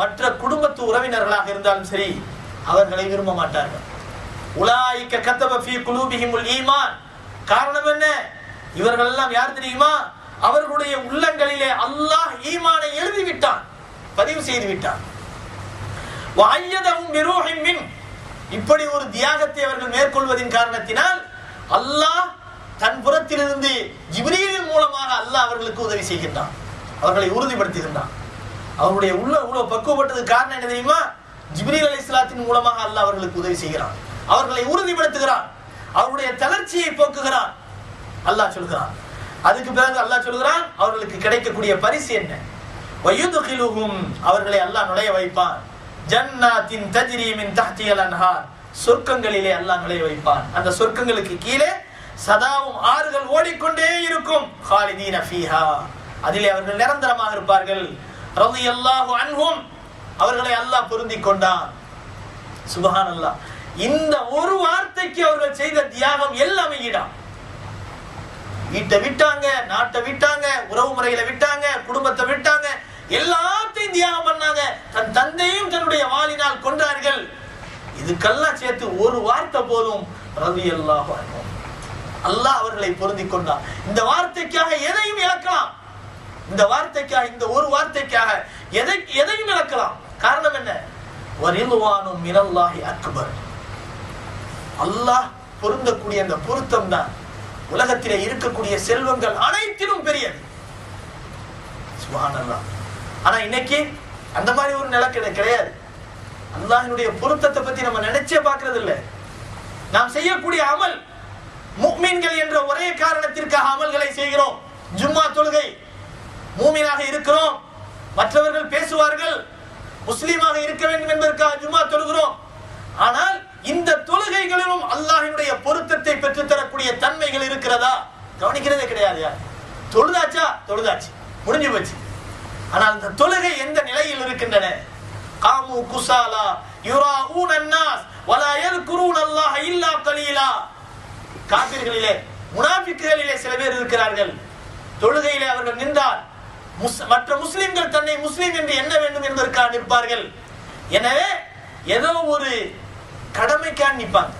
மற்ற குடும்பத்து உறவினர்களாக இருந்தாலும் சரி அவர்களை விரும்ப மாட்டார்கள். உலாய்க்க கத்தப பி குலூபிஹிமுல் ஈமான். காரணம் என்ன? இவர்கள் எல்லாம் யார் தெரியுமா? அவர்களுடைய உள்ளங்களிலே அல்லாஹ் ஈமானை எழுதி விட்டான் பதிவு செய்து விட்டான் மின். இப்படி ஒரு தியாகத்தை அவர்கள் மேற்கொள்வதின் காரணத்தினால் அல்லாஹ் தன் புறத்திலிருந்து ஜிப்ரீலின் மூலமாக அல்லாஹ் அவர்களுக்கு உதவி செய்கின்றான். அவர்களை உறுதிப்படுத்துகின்றான். அவருடைய உள்ள இவ்வளவு பக்குவப்பட்டதுக்கு காரணம் என்ன தெரியுமா? ஜிப்ரீல் அலி இஸ்லாத்தின் மூலமாக அல்லாஹ் அவர்களுக்கு உதவி செய்கிறான். அவர்களை உறுதிப்படுத்துகிறான். அவருடைய தளர்ச்சியை போக்குகிறான். அல்லாஹ் சொல்கிறான். அதுக்கு பிறகு அல்லாஹ் சொல்கிறான் அவர்களுக்கு கிடைக்கக்கூடிய பரிசு என்ன? வயுதுகிலுஹும் அவர்களை அல்லாஹ் நுழைய வைப்பான். ஜன்னாத்தின் தஜ்ரி தஹ்தியல் அன்ஹார். சொர்க்கங்களிலே அல்லாஹ் நுழைய வைப்பான். அந்த சொர்க்கங்களுக்கு கீழே சதாவும் ஆறுகள் ஓடிக்கொண்டே இருக்கும். ஹாலிதீன ஃபீஹா. அதிலே அவர்கள் நிரந்தரமாக இருப்பார்கள். ரவி அல்லாஹு அன்ஹும். அவர்களை அல்லாஹ் பொருந்தி கொண்டான். சுபஹானல்லாஹ். இந்த ஒரு வார்த்தைக்கு அவர்கள் செய்த தியாகம் எல்லாமே ஈடாம் வீட்டை விட்டாங்க நாட்டை விட்டாங்க உறவு முறைகளை விட்டாங்க குடும்பத்தை விட்டாங்க எல்லாத்தையும் தியாகம் பண்ணாங்க. தன் தந்தையும் தன்னுடைய வாளினால் கொன்றார்கள். இதுக்கெல்லாம் சேர்த்து ஒரு வார்த்தை போதும். ரவி அல்லாஹ் அல்லாஹ் அவர்களை பொருந்தி கொண்டான். இந்த வார்த்தைக்காக எதையும் இழக்கலாம். இந்த வார்த்தைக்காக இந்த ஒரு வார்த்தைக்காக எதை எதையும் இழக்கலாம் காரணம் என்ன? வரிலுவானும் மினல்லாஹி அக்பர். அல்லாஹ் பொருந்தக்கூடிய அந்த பொருத்தம் தான். உலகத்திலே இருக்கக்கூடிய செல்வங்கள் அனைத்திலும் பெரியது. ஆனா இன்னைக்கு அந்த மாதிரி ஒரு நிலை கிடையாது. அல்லாஹினுடைய பொருத்தத்தை பத்தி நம்ம நினைச்சே பார்க்கறது இல்லை நாம் செய்யக்கூடிய அமல் முக்மீன்கள் என்ற ஒரே காரணத்திற்காக அமல்களை செய்கிறோம். ஜும்மா தொழுகை மூமினாக இருக்கிறோம். மற்றவர்கள் பேசுவார்கள். முஸ்லீமாக இருக்க வேண்டும் என்பதற்காக ஜும்மா தொழுகிறோம். ஆனால் இந்த தொழுகைகளிலும் அல்லாஹினுடைய பொருத்தத்தை பெற்றுத் தரக்கூடிய தன்மைகள் இருக்கிறதா? கவனிக்கிறதே கிடையாது யார்? தொழுதாச்சா? தொழுதாச்சு. முடிஞ்சு போச்சு. ஆனால் இந்த தொழுகை எந்த நிலையில் இருக்கின்றன? காமு குசாலா யுராஊன அன்னாஸ் வலா யذ்குரூன அல்லாஹ இல்லா கலீலா. காபிர்களிலே முனாபிக்குகளிலே சில பேர் இருக்கிறார்கள். தொழுகையிலே அவர்கள் நின்றால் மற்ற முஸ்லிம்கள் தன்னை முஸ்லீம் என்று என்ன வேண்டும் என்பதற்காக நிற்பார்கள். எனவே ஏதோ ஒரு கடமைக்காக நிற்பாங்க.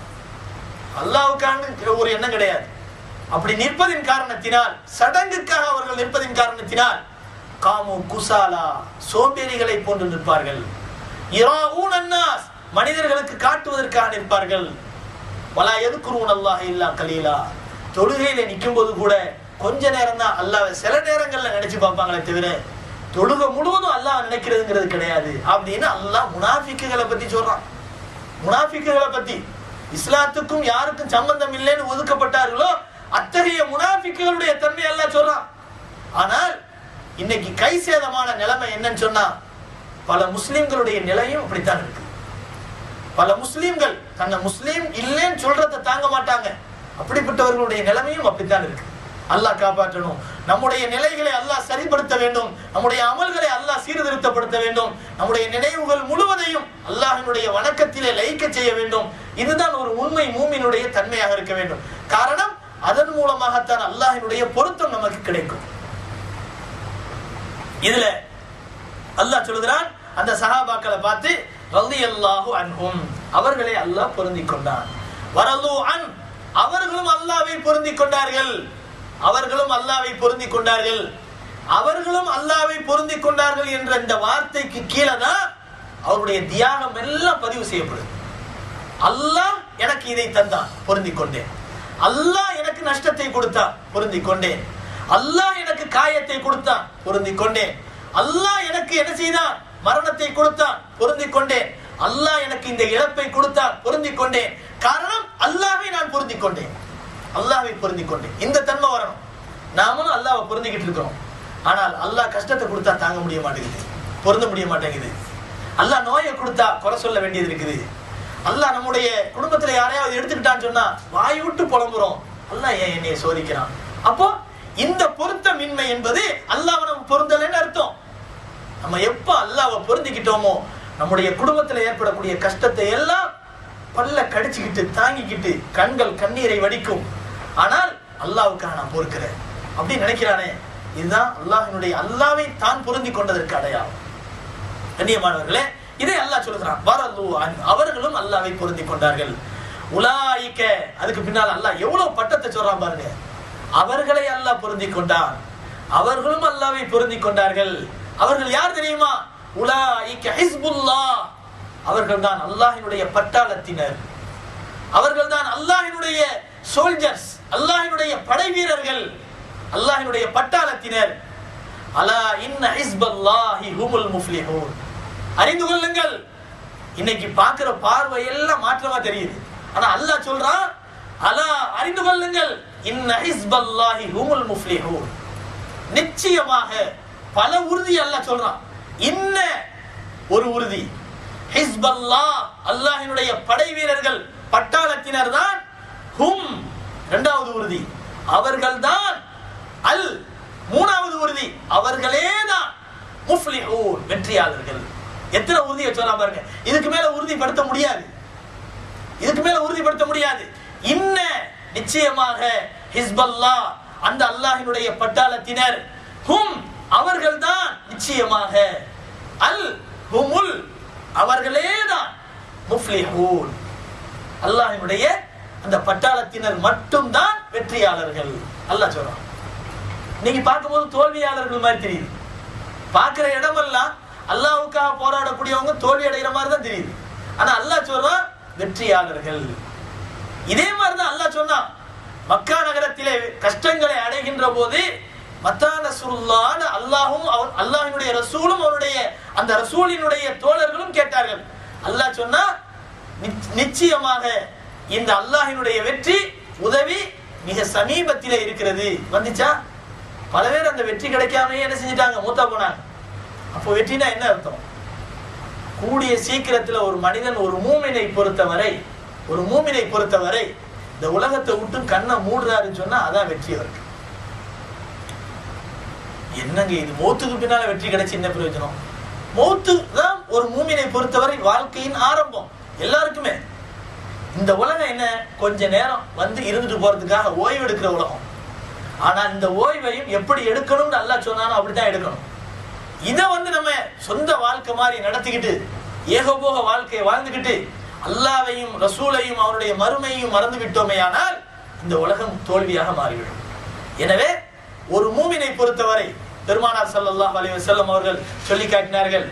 அல்லாவுக்கான ஒரு எண்ணம் கிடையாது. அப்படி நிற்பதின் காரணத்தினால் சடங்குக்காக அவர்கள் நிற்பதின் காரணத்தினால் காமு குசாலா சோம்பேறிகளை போன்று நிற்பார்கள். இரா அன்னாஸ் மனிதர்களுக்கு காட்டுவதற்காக நிற்பார்கள். வலா எதுக்குருவன் அல்லாஹ் இல்லா கலீலா. தொழுகையில நிற்கும் போது கூட கொஞ்ச நேரம் தான் அல்லாவை சில நேரங்கள்ல நினைச்சு பார்ப்பாங்களே தவிர தொழுக முழுவதும் அல்லாஹ் நினைக்கிறதுங்கிறது கிடையாது. அப்படின்னு அல்லாஹ் முனாஃபிக்குகளை பத்தி சொல்றான். முனாஃபிக்குகளை பத்தி இஸ்லாத்துக்கும் யாருக்கும் சம்பந்தம் இல்லைன்னு ஒதுக்கப்பட்டார்களோ அத்தகைய முனாஃபிக்குகளுடைய தன்மை எல்லாம் சொல்றான். ஆனால் இன்னைக்கு கை சேதமான நிலைமை என்னன்னு சொன்னா பல முஸ்லிம்களுடைய நிலையும் அப்படித்தான் இருக்கு. பல முஸ்லிம்கள் தன்னை முஸ்லீம் இல்லைன்னு சொல்றத தாங்க மாட்டாங்க. அப்படிப்பட்டவர்களுடைய நிலைமையும் அப்படித்தான் இருக்கு. அல்லாஹ் காப்பாற்றணும். நம்முடைய நிலைகளை அல்லாஹ் சரிப்படுத்த வேண்டும். நம்முடைய அமல்களை அல்லாஹ் சீர்திருத்தப்படுத்த வேண்டும். நம்முடைய நினைவுகள் முழுவதையும் அல்லாஹினுடைய வணக்கத்திலே லயிக்க செய்ய வேண்டும். இதுதான் ஒரு உண்மை மூமினுடைய தன்மையாக இருக்க வேண்டும். காரணம் அதன் மூலமாகத்தான் அல்லாஹினுடைய பொருத்தம் நமக்கு கிடைக்கும். இதுல அல்லாஹ் சொல்லுகிறான் அந்த சஹாபாக்களை பார்த்து ரலியல்லாஹு அன்ஹும். அவர்களை அல்லாஹ் பொருந்தி கொண்டான். வரலு அன் அவர்களும் அல்லாவை பொருந்தி கொண்டார்கள். அவர்களும் அல்லாவை பொருந்தி கொண்டார்கள். அவர்களும் அல்லாவை பொருந்தி கொண்டார்கள் என்ற இந்த வார்த்தைக்கு கீழே தான் அவருடைய தியாகம் எல்லாம் பதிவு செய்யப்படுது. அல்லாஹ் எனக்கு இதை தந்தான் பொருந்தி கொண்டேன். அல்லாஹ் எனக்கு நஷ்டத்தை கொடுத்தான் பொருந்தி கொண்டேன். அல்லாஹ் எனக்கு காயத்தை கொடுத்தான் பொருந்தி கொண்டேன். அல்லாஹ் எனக்கு என்ன செய்தான்? மரணத்தை கொடுத்தான் பொருந்தி கொண்டேன். அல்லாஹ் எனக்கு இந்த இழப்பை கொடுத்தான் பொருந்தி கொண்டேன். காரணம் அல்லாஹை நான் பொருந்தி கொண்டேன். அல்லாவை பொருந்திக் கொண்டு இந்த தன்மை வரணும். நாமளும் அல்லாவை பொருந்திக்கிட்டு இருக்கிறோம். ஆனால் அல்லாஹ் கஷ்டத்தை கொடுத்தா தாங்க முடிய மாட்டேங்குது. பொருந்த முடிய மாட்டேங்குது. அல்லாஹ் நோயை கொடுத்தா குறை சொல்ல வேண்டியது இருக்குது. அல்லாஹ் நம்முடைய குடும்பத்துல யாரையாவது எடுத்துக்கிட்டான்னு சொன்னா வாய் விட்டு புலம்புறோம். அல்லாஹ் ஏன் என்னைய சோதிக்கிறான்? அப்போ இந்த பொருத்தமின்மை என்பது அல்லாவை நம்ம பொருந்தலைன்னு அர்த்தம். நம்ம எப்ப அல்லாவை பொருந்திக்கிட்டோமோ நம்முடைய குடும்பத்துல ஏற்படக்கூடிய கஷ்டத்தை எல்லாம் பல்ல கடிச்சுக்கிட்டு தாங்கிக்கிட்டு கண்கள் கண்ணீரை வடிக்கும். ஆனால் அல்லாஹ்வுக்காக நான் பொறுக்கிறேன். அப்படின்னு நினைக்கிறானே? இதுதான் அல்லாஹினுடைய அல்லாவை தான் பொருந்தி கொண்டதற்கு அடையாளம். கண்ணியமானவர்களே இதை அல்லாஹ் சொல்லுகிறான். வரது அவர்களும் அல்லாவை பொருந்தி கொண்டார்கள். உலாய்க்க அதுக்கு பின்னால் அல்லாஹ் எவ்வளவு பட்டத்தை சொல்றான் பாருங்க. அவர்களை அல்லாஹ் பொருந்தி கொண்டான். அவர்களும் அல்லாவை பொருந்தி கொண்டார்கள். அவர்கள் யார் தெரியுமா? உலாய்க்க ஹிஸ்புல்லா. அவர்கள் தான் அல்லாஹினுடைய பட்டாளத்தினர். அவர்கள் தான் அல்லாஹினுடைய சோல்ஜர்ஸ் அல்லாஹினுடைய படை வீரர்கள் அல்லாஹினுடைய பட்டாளத்தினர். அலா இன்ன ஹிஸ்பல்லாஹி ஹுமுல் முஃப்லிஹூன். அறிந்து கொள்ளுங்கள் இன்னைக்கு பார்க்கிற பார்வை எல்லாம் மாற்றமா தெரியுது. ஆனா அல்லாஹ் சொல்றான் அலா அறிந்து கொள்ளுங்கள் இன்ன ஹிஸ்பல்லாஹி ஹுமுல் முஃப்லிஹூன். நிச்சயமாக பல உறுதி அல்லாஹ் சொல்றான். இன்ன ஒரு உறுதி. ஹிஸ்பல்லா அல்லாஹினுடைய படை வீரர்கள் பட்டாளத்தினர் தான் ஹும் இரண்டாவது உறுதி. அவர்கள்தான் அல் மூணாவது உறுதி. அவர்களே தான் முஃப்லிஹூன் வெற்றியாளர்கள். எத்தனை உறுதியை சொல்ல பாருங்க. இதுக்கு மேல உறுதிப்படுத்த முடியாது. இதுக்கு மேல உறுதிப்படுத்த முடியாது. இன்ன நிச்சயமாக ஹிஸ்பல்லா அந்த அல்லாஹினுடைய பட்டாளத்தினர் ஹும் அவர்கள் தான் நிச்சயமாக அல் ஹுமுல் அவர்களே தான் முஃப்லிஹூன். அல்லாஹினுடைய அந்த பட்டாளத்தினர் மட்டும்தான் வெற்றியாளர்கள். அல்லாஹ் சொல்றான். நீங்க பார்க்கும்போது தோல்வியாளர்கள் மாதிரி தெரியுது. பார்க்கிற இடமெல்லாம் அல்லாவுக்காக போராடக்கூடியவங்க தோல்வி அடைகிற மாதிரி தான் தெரியுது. ஆனா அல்லாஹ் சொல்றான் வெற்றியாளர்கள். இதே மாதிரி தான் அல்லாஹ் சொன்னான். மக்கா நகரத்திலே கஷ்டங்களை அடைகின்ற போது மத்தா நசுருல்லான்னு அல்லாஹும் அவன் அல்லாஹினுடைய ரசூலும் அவனுடைய அந்த ரசூலினுடைய தோழர்களும் கேட்டார்கள். அல்லாஹ் சொன்னா நிச்சயமாக இந்த அல்லாஹினுடைய வெற்றி உதவி மிக சமீபத்திலே இருக்கிறது. வந்துச்சா? பல பேர் அந்த வெற்றி கிடைக்காமயே என்ன செஞ்சிட்டாங்க? மூத்தா போனாங்க. அப்போ வெற்றினா என்ன அர்த்தம்? கூடிய சீக்கிரத்தில் ஒரு மனிதன் ஒரு மூமினை பொறுத்தவரை ஒரு மூமினை பொறுத்தவரை இந்த உலகத்தை விட்டு கண்ணை மூடுறாருன்னு சொன்னா அதான் வெற்றி அவருக்கு. என்னங்க இது? மௌத்துக்கு பின்னால வெற்றி கிடைச்சு என்ன பிரயோஜனம்? மௌத்து தான் ஒரு மூமினை பொறுத்தவரை வாழ்க்கையின் ஆரம்பம். எல்லாருக்குமே. இந்த உலகம் என்ன? கொஞ்ச நேரம் வந்து இருந்துட்டு போறதுக்காக ஓய்வு எடுக்கிற உலகம். ஆனா இந்த ஓய்வையும் எப்படி எடுக்கணும்னு நல்லா சொன்னாலும் அப்படித்தான் எடுக்கணும். இதை வந்து நம்ம சொந்த வாழ்க்கை மாதிரி நடத்திக்கிட்டு ஏகபோக வாழ்க்கையை வாழ்ந்துக்கிட்டு அல்லாவையும் ரசூலையும் அவருடைய மறுமையும் மறந்து விட்டோமேயானால் இந்த உலகம் தோல்வியாக மாறிவிடும். எனவே ஒரு மூமினை பொறுத்தவரை பெருமானார் சல்லாஹ் அலி வசல்லம் அவர்கள் சொல்லி காட்டினார்கள்.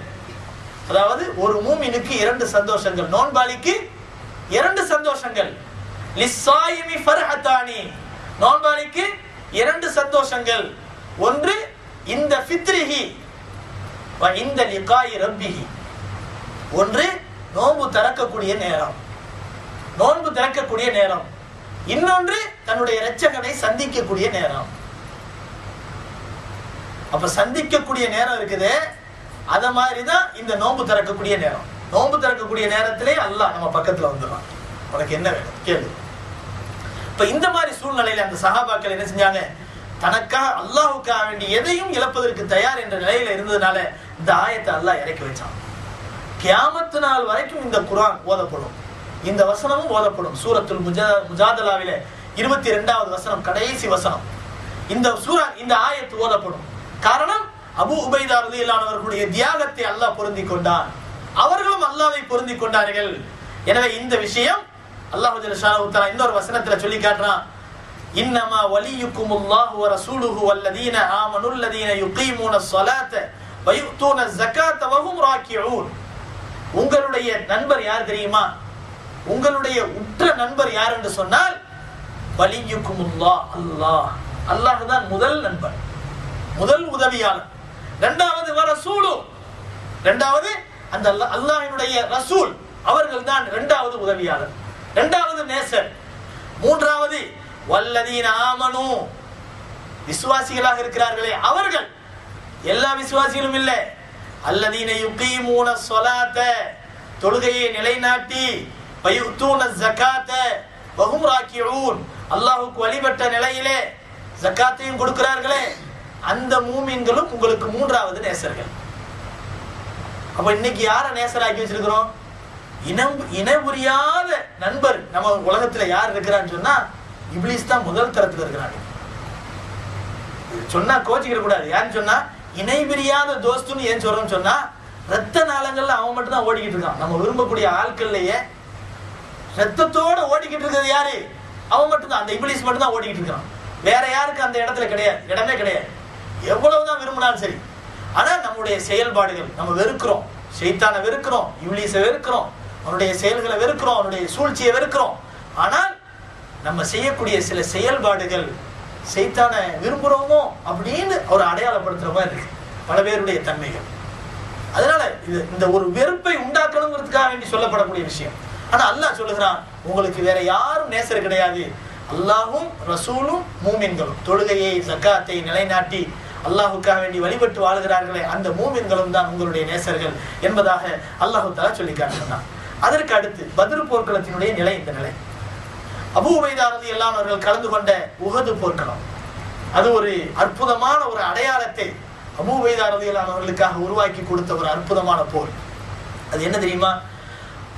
அதாவது ஒரு மூமினுக்கு இரண்டு சந்தோஷங்கள். நோன்பாளிக்கு இரண்டு சந்தோஷங்கள். லிஸ்ஸாயிமி ஃபர்ஹத்தானி. நோன்பாளிக்கு இரண்டு சந்தோஷங்கள். ஒன்று இந்த ஃபித்ரிஹி. வ இந்த லிகாயி ரப்பிஹி. ஒன்று நோன்பு திறக்கக்கூடிய நேரம். நோன்பு திறக்கக்கூடிய நேரம். இன்னொன்று தன்னுடைய இரட்சகனை சந்திக்கக்கூடிய நேரம். அப்ப சந்திக்கக்கூடிய நேரம் இருக்குது. அத மாதிரி தான் இந்த நோன்பு திறக்கக்கூடிய நேரம். நோன்பு திறக்கக்கூடிய நேரத்திலே அல்லாஹ் நம்ம பக்கத்துல வந்துடுறான். உனக்கு என்ன வேணும்? கேளு. இப்ப இந்த மாதிரி சூழ்நிலையில அந்த சகாபாக்கள் என்ன செஞ்சாங்க? தனக்காக அல்லாஹுக்காக வேண்டி எதையும் இழப்பதற்கு தயார் என்ற நிலையில இருந்ததுனால இந்த ஆயத்தை அல்லாஹ் இறக்கி வச்சான். கியாமத்து நாள் வரைக்கும் இந்த குரான் ஓதப்படும். இந்த வசனமும் ஓதப்படும். சூரத்துல் முஜா முஜாதலாவில இருபத்தி ரெண்டாவது வசனம் கடைசி வசனம். இந்த சூரா இந்த ஆயத்து ஓதப்படும். காரணம் அபு உபைதா ரலியல்லாஹு தியாகத்தை அல்லாஹ் பொருந்தி கொண்டான். அவர்களும் அல்லாவை பொருந்தி கொண்டார்கள். எனவே இந்த விஷயம் அல்லாஹ் இன்னொரு வசனத்துல சொல்லி காட்டுறான். இன்னமா வலியுக்குமுல்லாஹு வ ரசூலுஹு வல்லதீன ஆமனுல்லதீன யுகீமூன ஸலாத்த வ யுத்தூன ஸகாத்த வ உங்களுடைய நண்பர் யார் தெரியுமா? உங்களுடைய உற்ற நண்பர் யார் என்று சொன்னால் வலியுக்குமுல்லா அல்லாஹ். அல்லாஹ் தான் முதல் நண்பர் முதல் உதவியாளர். இரண்டாவது வர ரசூலு. இரண்டாவது அந்த அல்லாஹினுடைய ரசூல் அவர்கள் தான் இரண்டாவது உதவியாளர். இரண்டாவது நேசர். மூன்றாவது வல்லதீன ஆமனு. விசுவாசிகளாக இருக்கிறார்களே அவர்கள். எல்லா விசுவாசிகளும் இல்லை. அல்லதீன யுகையும் மூன சொலாத்த தொழுகையை நிலைநாட்டி வயுத்தூன ஜகாத்த வஹும் ராக்கிஊன். அல்லாஹுக்கு வழிபட்ட நிலையிலே ஜகாத்தையும் கொடுக்கிறார்களே. அந்த மூமீன்களும் உங்களுக்கு மூன்றாவது நேசர்கள். அப்ப இன்னைக்கு யார நேசராக்கி வச்சிருக்கிறோம்? இனம் இன புரியாத நண்பர் நம்ம உலகத்துல யார் இருக்கிறான்னு சொன்னா இப்ளீஸ் தான் முதல் தரத்துல இருக்கிறாங்க. சொன்னா கோச்சிக்கிற கூடாது. யாருன்னு சொன்னா இணை பிரியாத தோஸ்துன்னு ஏன் சொல்றோம்னு சொன்னா ரத்த நாளங்கள்ல அவன் மட்டும் தான் ஓடிக்கிட்டு இருக்கான். நம்ம விரும்பக்கூடிய ஆட்கள்லயே ரத்தத்தோட ஓடிக்கிட்டு இருக்கிறது யாரு? அவன் மட்டும் தான் அந்த இபிலிஸ் மட்டும் தான் ஓடிக்கிட்டு இருக்கான். வேற யாருக்கு அந்த இடத்துல கிடையாது? இடமே கிடையாது. எவ்வளவுதான் விரும்பினாலும் சரி. ஆனால் நம்முடைய செயல்பாடுகள் நம்ம வெறுக்கிறோம். ஷைத்தானை வெறுக்கிறோம் இபிலிஸை வெறுக்கிறோம் அவனுடைய செயல்களை வெறுக்கிறோம் அவனுடைய சூழ்ச்சியை வெறுக்கிறோம். ஆனால் நம்ம செய்யக்கூடிய சில செயல்பாடுகள் சைத்தானை விரும்புகிறோமோ அப்படின்னு ஒரு அடையாளப்படுத்துகிற மாதிரி இருக்கு. பல பேருடைய தன்மைகள். அதனால இது இந்த ஒரு வெறுப்பை உண்டாக்கணுங்கிறதுக்காக வேண்டி சொல்லப்படக்கூடிய விஷயம். ஆனால் அல்லாஹ் சொல்லுகிறான் உங்களுக்கு வேற யாரும் நேசர் கிடையாது. அல்லாஹும் ரசூலும் மூமின்களும். தொழுகையை சக்காத்தை நிலைநாட்டி அல்லாஹுக்காக வேண்டி வழிபட்டு வாழுகிறார்களே அந்த மூமின்களும் தான் உங்களுடைய நேசர்கள் என்பதாக அல்லாஹு தலா சொல்லி காட்டுகிறான். அதற்கு அடுத்து பதில் போர்க்களத்தினுடைய நிலை இந்த நிலை. அபூ உபைதாரதி எல்லாம் அவர்கள் கலந்து கொண்ட உகது போர்க்களம். அது ஒரு அற்புதமான ஒரு அடையாளத்தை அபூ உபைதாரதி எல்லாம் அவர்களுக்காக உருவாக்கி கொடுத்த ஒரு அற்புதமான போர். அது என்ன தெரியுமா?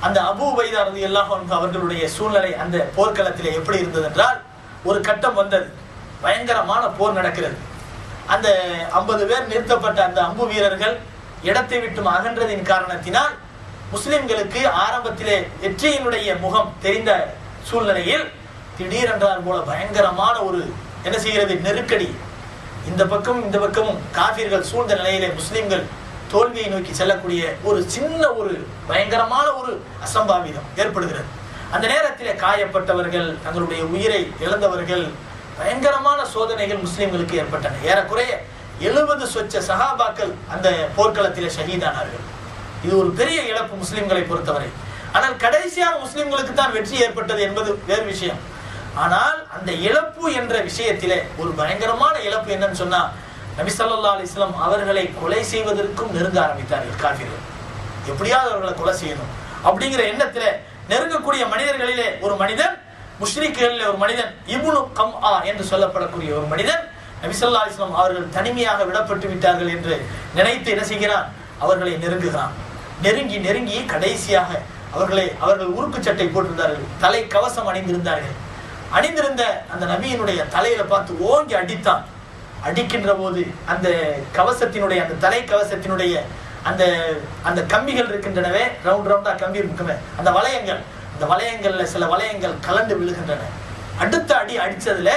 அந்த அபு உபைதாரதி எல்லாம் அவர்களுடைய சூழ்நிலை அந்த போர்க்களத்தில் எப்படி இருந்தது என்றால் ஒரு கட்டம் வந்தது. பயங்கரமான போர் நடக்கிறது. அந்த ஐம்பது பேர் நிறுத்தப்பட்ட அந்த அம்பு வீரர்கள் இடத்தை விட்டு அகன்றதின் காரணத்தினால் முஸ்லிம்களுக்கு ஆரம்பத்திலே வெற்றியினுடைய முகம் தெரிந்த சூழ்நிலையில் திடீரென்றால் போல பயங்கரமான ஒரு என்ன செய்கிறது? நெருக்கடி. இந்த பக்கம் இந்த பக்கமும் காபிர்கள் சூழ்ந்த நிலையிலே முஸ்லிம்கள் தோல்வியை நோக்கி செல்லக்கூடிய ஒரு சின்ன ஒரு பயங்கரமான ஒரு அசம்பாவிதம் ஏற்படுகிறது. அந்த நேரத்திலே காயப்பட்டவர்கள் தங்களுடைய உயிரை இழந்தவர்கள் பயங்கரமான சோதனைகள் முஸ்லீம்களுக்கு ஏற்பட்டன. ஏறக்குறைய எழுபது சொச்ச சகாபாக்கள் அந்த போர்க்களத்திலே ஷஹீதானார்கள். இது ஒரு பெரிய இழப்பு முஸ்லிம்களை பொறுத்தவரை. ஆனால் கடைசியாக முஸ்லிம்களுக்கு தான் வெற்றி ஏற்பட்டது என்பது வேறு விஷயம். ஆனால் அந்த இழப்பு என்ற விஷயத்திலே ஒரு பயங்கரமான இழப்பு என்னன்னு சொன்னா நபி ஸல்லல்லாஹு அவர்களை கொலை செய்வதற்கும் நெருங்க ஆரம்பித்தார்கள் காஃபிர்கள் எப்படியாவது அவர்களை கொலை செய்யணும். அப்படிங்கிற எண்ணத்திலே நெருங்கக்கூடிய மனிதர்களிலே ஒரு மனிதன் முஷ்ரிக்குகளில் ஒரு மனிதன் இவ்வளும் கம் ஆ என்று சொல்லப்படக்கூடிய ஒரு மனிதன் நபிசல்லா இஸ்லாம் அவர்கள் தனிமையாக விடப்பட்டு விட்டார்கள் என்று நினைத்து என்ன செய்கிறான் அவர்களை நெருங்குகிறான். நெருங்கி நெருங்கி கடைசியாக அவர்களை அவர்கள் உருக்கு சட்டை போட்டிருந்தார்கள். தலை கவசம் அணிந்திருந்தார்கள். அணிந்திருந்த அந்த நபியினுடைய தலையில பார்த்து ஓங்கி அடித்தான். அடிக்கின்ற போது அந்த கவசத்தினுடைய அந்த தலை கவசத்தினுடைய அந்த அந்த கம்பிகள் இருக்கின்றனவே ரவுண்ட் ரவுண்டா கம்பி இருக்குமே அந்த வளையங்கள் அந்த வளையங்கள்ல சில வளையங்கள் கலண்டு விழுகின்றன. அடுத்த அடி அடித்ததில்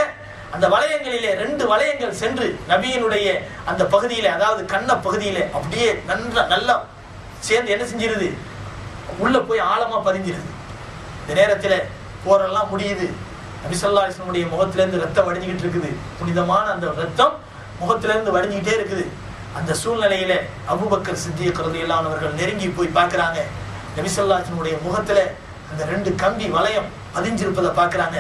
அந்த வளையங்களிலே ரெண்டு வளையங்கள் சென்று நபியினுடைய அந்த பகுதியில் அதாவது கண்ண பகுதியில் அப்படியே நன்ற நல்லா சேர்ந்து என்ன செஞ்சிருது? உள்ள போய் ஆழமா பதிஞ்சிருது. இந்த நேரத்தில் போரெல்லாம் முடியுது. நபிசல்லா இஸ்லமுடைய முகத்திலேருந்து ரத்தம் வடிஞ்சுக்கிட்டு இருக்குது. புனிதமான அந்த ரத்தம் முகத்திலேருந்து வடிஞ்சுக்கிட்டே இருக்குது. அந்த சூழ்நிலையில அபுபக்கர் சித்திய கருதியில்லானவர்கள் நெருங்கி போய் பார்க்குறாங்க. நபிசல்லா இஸ்லமுடைய இந்த ரெண்டு கம்பி வளையம் பதிஞ்சிருப்பதை பார்க்குறாங்க